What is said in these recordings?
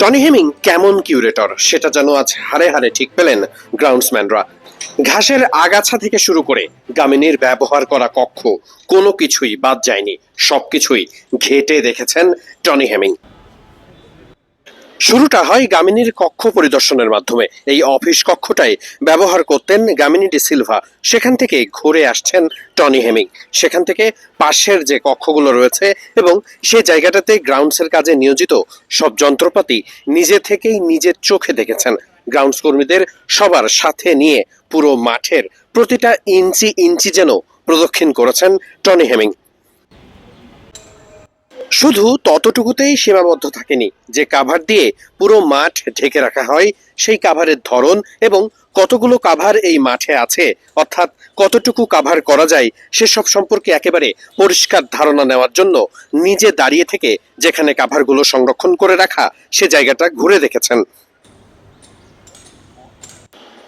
Tony Hemming কেমন curator? সেটা যেন আজ হারে হারে ঠিক পেলেন গ্রাউন্ডসম্যানরা। ঘাসের আগাছা থেকে শুরু করে গামিনীর ব্যবহার করা কক্ষ, কোনো কিছুই বাদ যায়নি। সবকিছুই ঘেটে দেখেছেন টনি হেমিং। শুরুটা হয় গামিনীর কক্ষ পরিদর্শনের মাধ্যমে। এই অফিস কক্ষটাই ব্যবহার করতেন গামিনী ডি সিলভা। সেখান থেকে ঘুরে আসছেন টনি হেমিং। সেখান থেকে পাশের যে কক্ষগুলো রয়েছে এবং সেই জায়গাটাতে গ্রাউন্ডসের কাজে নিয়োজিত সব যন্ত্রপাতি নিজে থেকেই নিজের চোখে দেখেছেন। গ্রাউন্ডস কর্মীদের সবার সাথে নিয়ে পুরো মাঠের প্রতিটা ইঞ্চি ইঞ্চি যেন প্রদক্ষিণ করেছেন টনি হেমিং। শুধু ততটুকুতেই সীমাবদ্ধ থাকেনি। যে কাভার দিয়ে পুরো মাঠ ঢেকে রাখা হয়, সেই কাভারের ধরন এবং কতগুলো কাভার এই মাঠে আছে, অর্থাৎ কতটুকু কাভার করা যায়, সেসব সম্পর্কে একেবারে পরিষ্কার ধারণা নেওয়ার জন্য নিজে দাঁড়িয়ে থেকে যেখানে কাভারগুলো সংরক্ষণ করে রাখা, সে জায়গাটা ঘুরে দেখেছেন।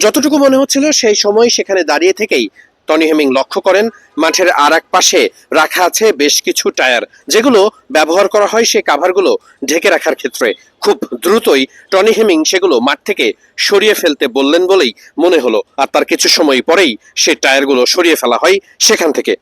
যতটুকু মনে হচ্ছিল, সেই সময় সেখানে দাঁড়িয়ে থেকেই টনি হেমিং লক্ষ্য করেন, মাঠের আর এক পাশে রাখা আছে বেশ কিছু টায়ার। যেগুলো ব্যবহার করা হয় সেই কাভারগুলো ঢেকে রাখার ক্ষেত্রে। খুব দ্রুতই টনি হেমিং সেগুলো মাঠ থেকে সরিয়ে ফেলতে বললেন বলেই মনে হলো। আর তার কিছু সময় পরেই সেই টায়ারগুলো সরিয়ে ফেলা হয় সেখান থেকে।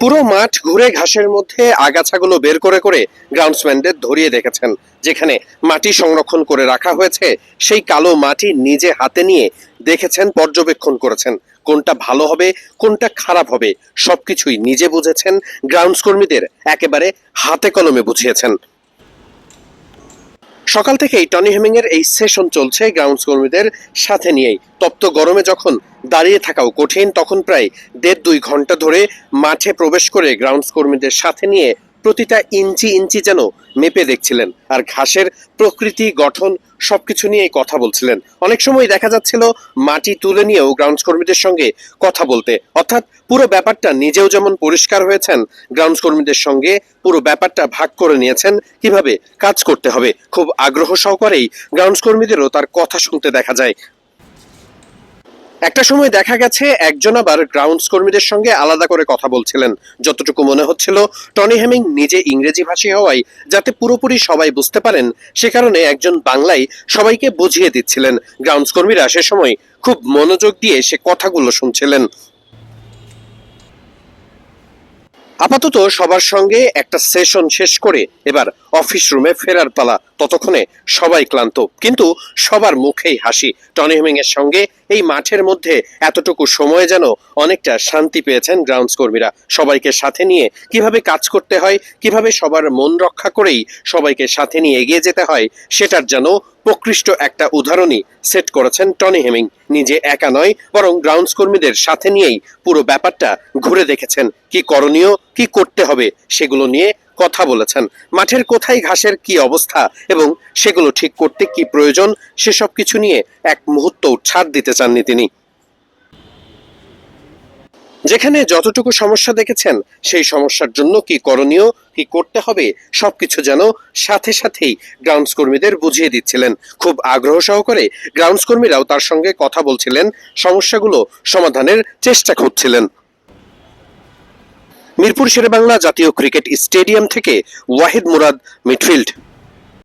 পুরো মাঠ ঘুরে ঘাসের মধ্যে আগাছাগুলো বের করে করে গ্রাউন্ডসম্যানদের ধরিয়ে দেখেছেন, যেখানে মাটি সংরক্ষণ করে রাখা হয়েছে। সেই কালো মাটি নিজে হাতে নিয়ে দেখেছেন, পর্যবেক্ষণ করেছেন। কোনটা ভালো হবে, কোনটা খারাপ হবে, সবকিছুই নিজে বুঝেছেন। গ্রাউন্ডস কর্মীদের একেবারে হাতে কলমে বুঝিয়েছেন। সকাল থেকেই টনি হেমিং এর এই সেশন চলছে গ্রাউন্ডস কর্মীদের সাথে নিয়েই। তপ্ত গরমে যখন দাঁড়িয়ে থাকাও কঠিন, তখন প্রায় দেড় দুই ঘণ্টা ধরে মাঠে প্রবেশ করে গ্রাউন্ডস কর্মীদের সাথে নিয়ে প্রতিটা ইঞ্চি ইঞ্চি যেন মেপে দেখছিলেন আর ঘাসের প্রকৃতি, গঠন সবকিছু নিয়েই কথা বলছিলেন। অনেক সময় দেখা যাচ্ছিল মাটি তুলে নিয়েও গ্রাউন্ডস কর্মীদের সঙ্গে কথা বলতে। অর্থাৎ পুরো ব্যাপারটা নিজেও যেমন পরিষ্কার হয়েছেন গ্রাউন্ডস কর্মীদের সঙ্গে পুরো ব্যাপারটা ভাগ করে নিয়েছেন, কীভাবে কাজ করতে হবে, খুব আগ্রহ সহকারেই গ্রাউন্ডস কর্মীদেরও তার কথা শুনতে দেখা যায়। একটা সময় দেখা গেছে একজন আবার গ্রাউন্ডস কর্মীদের সঙ্গে আলাদা করে কথা বলছিলেন। যতটুকু মনে হচ্ছিল, টনি হেমিং নিজে ইংরেজি ভাষী হওয়ায় যাতে পুরোপুরি সবাই বুঝতে পারেন, সে কারণে একজন বাংলায় সবাইকে বুঝিয়ে দিচ্ছিলেন। গ্রাউন্ডস কর্মীরা সে সময় খুব মনোযোগ দিয়ে সে কথাগুলো শুনছিলেন। আপাতত সবার সঙ্গে একটা সেশন শেষ করে এবার অফিস রুমে ফেরার পালা। ততক্ষণে সবাই ক্লান্ত, কিন্তু সবার মুখেই হাসি। টনি হেমিং এর সঙ্গে এই মাঠের মধ্যে এতটুকু সময় যেন অনেকটা শান্তি পেয়েছেন গ্রাউন্ডস কর্মীরা সবাইকে সাথে নিয়ে কীভাবে কাজ করতে হয়, কীভাবে সবার মন রক্ষা করেই সবাইকে সাথে নিয়ে এগিয়ে যেতে হয়, সেটার যেন প্রকৃষ্ট একটা উদাহরণই সেট করেছেন টনি হেমিং। নিজে একা নয়, বরং গ্রাউন্ডস কর্মীদের সাথে নিয়েই পুরো ব্যাপারটা ঘুরে দেখেছেন। কি করণীয়, কি করতে হবে, সেগুলো নিয়ে কথা বলেছেন। মাঠের কোথায় ঘাসের কি অবস্থা এবং সেগুলো ঠিক করতে কি প্রয়োজন, সেসব কিছু নিয়ে এক মুহূর্ত ছাড় দিতে চাননি তিনি। যেখানে যতটুকু সমস্যা দেখেছেন, সেই সমস্যার জন্য কি করণীয়, কি করতে হবে, সবকিছু যেন সাথে সাথেই গ্রাউন্ডস কর্মীদের বুঝিয়ে দিচ্ছিলেন। খুব আগ্রহ সহকারে গ্রাউন্ডস কর্মীরাও তার সঙ্গে কথা বলছিলেন, সমস্যাগুলো সমাধানের চেষ্টা করছিলেন। মিরপুর শেরেবাংলা জাতীয় ক্রিকেট স্টেডিয়াম থেকে ওয়াহিদ মুরাদ মিডফিল্ড।